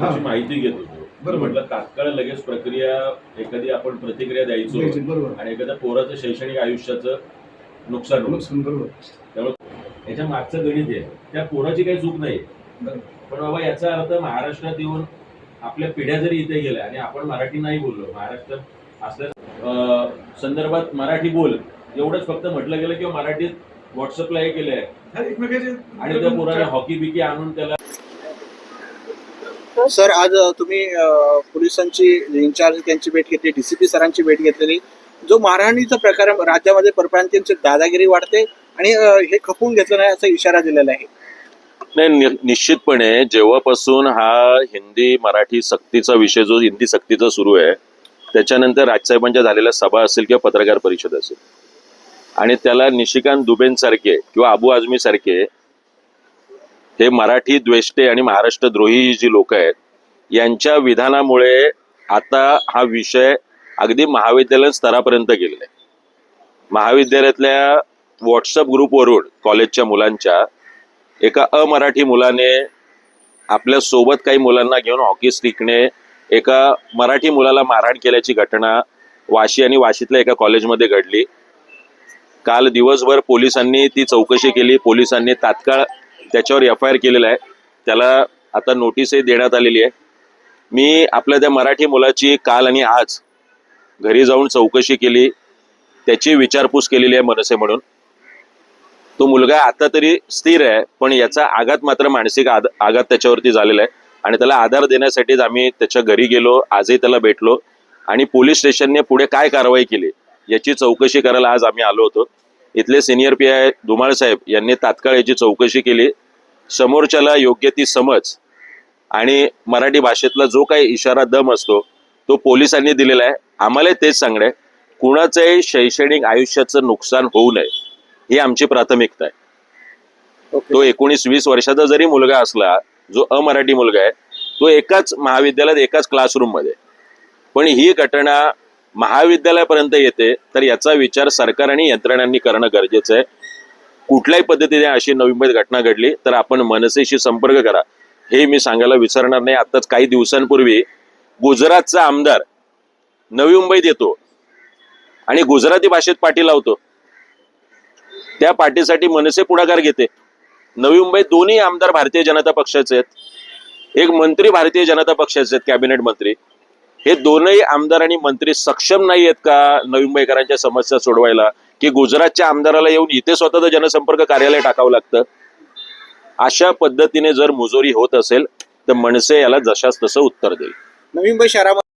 त्याची माहिती घेत होतो. बरोबर. म्हटलं तात्काळ लगेच प्रक्रिया एखादी आपण प्रतिक्रिया द्यायचो आणि एखाद्या पोराचं शैक्षणिक आयुष्याचं नुकसान नुकसान बरोबर. याच्या मागचं गणित आहे. त्या पोराची काही चूक नाही. पण बाबा याचा अर्थ महाराष्ट्रात येऊन आपल्या पिढ्या जरी इथे गेल्या आणि आपण मराठी नाही बोललो महाराष्ट्रात असल्या संदर्भात मराठी बोल. एवढंच फक्त म्हटलं गेलं किंवा मराठीत व्हॉट्सअपला हे केलंय. आणि त्या पोराने हॉकी बिकी आणून त्याला सर आज तुम्ही पोलिसांची इन्चार्ज त्यांची भेट घेतली डीसीपी सरांची भेट घेतलेली. जो मारहाणीचा प्रकार राज्यामध्ये परप्रांतीयांची दादागिरी वाढते आणि हे खपवून घेतलं नाही असा इशारा दिलेला आहे. नाही नि- निश्चितपणे जेव्हापासून हा हिंदी मराठी सक्तीचा विषय जो हिंदी सक्तीचा सुरू आहे त्याच्यानंतर राजसाहेबांच्या झालेल्या सभा असेल किंवा पत्रकार परिषद असेल. आणि त्याला निशिकांत दुबेंसारखे किंवा अबू आझमी सारखे हे मराठी द्वेष्टे आणि महाराष्ट्र द्रोही जी लोक आहेत यांच्या विधानामुळे आता हा विषय अगदी महाविद्यालयीन स्तरापर्यंत गेलेला आहे. महाविद्यालयातल्या व्हॉट्सअप ग्रुपवरून कॉलेजच्या मुलांच्या एका अमराठी मुलाने आपल्यासोबत काही मुलांना घेऊन हॉकी स्टिकने एका मराठी मुलाला मारहाण केल्याची घटना वाशी आणि वाशीतल्या एका कॉलेजमध्ये घडली. काल दिवसभर पोलिसांनी ती चौकशी केली. पोलिसांनी तात्काळ त्याच्यावर एफ आय आर केलेला आहे त्याला आता नोटीसही देण्यात आलेली आहे. मी आपल्या त्या मराठी मुलाची काल आणि आज घरी जाऊन चौकशी केली त्याची विचारपूस केलेली आहे मनसे म्हणून. तो मुलगा आता तरी स्थिर आहे पण याचा आघात मात्र मानसिक आद- आघात त्याच्यावरती झालेला आहे. आणि त्याला आधार देण्यासाठीच आम्ही त्याच्या घरी गेलो आजही त्याला भेटलो. आणि पोलीस स्टेशनने पुढे काय कारवाई केली याची चौकशी करायला आज आम्ही आलो होतो. इथले सिनियर पी आय धुमाळ साहेब यांनी तात्काळ याची चौकशी केली. समोरच्याला योग्य ती समज आणि मराठी भाषेतला जो काही इशारा दम असतो तो पोलिसांनी दिलेला आहे. आम्हाला तेच सांगणं आहे कुणाचंही शैक्षणिक आयुष्याचं नुकसान होऊ नये ही आमची प्राथमिकता आहे. तो एकोणीस वीस वर्षाचा जरी मुलगा असला जो अमराठी मुलगा आहे तो एकाच महाविद्यालयात एकाच क्लासरूममध्ये. पण ही घटना महाविद्यालयापर्यंत येते तर याचा विचार सरकार आणि यंत्रणांनी करणं गरजेचं आहे. कुठल्याही पद्धतीने अशी नवी मुंबईत घटना घडली तर आपण मनसेशी संपर्क करा. हे मी सांगायला विसरणार नाही. आताच काही दिवसांपूर्वी गुजरातचा आमदार नवी मुंबईत येतो आणि गुजराती भाषेत पाठी लावतो. त्या पार्टीसाठी मनसे पुढाकार घेते. नवी मुंबईत दोन्ही आमदार भारतीय जनता पक्षाचे आहेत. एक मंत्री भारतीय जनता पक्षाचे आहेत कॅबिनेट मंत्री. हे दोनही आमदार आणि मंत्री सक्षम नाही आहेत का नवी मुंबईकरांच्या समस्या सोडवायला? की गुजरातच्या आमदाराला येऊन इथे स्वतःचं जनसंपर्क कार्यालय टाकावं लागतं? अशा पद्धतीने जर मुजोरी होत असेल तर मनसे याला जशास तसं उत्तर देईल. नवी मुंबई शहरामध्ये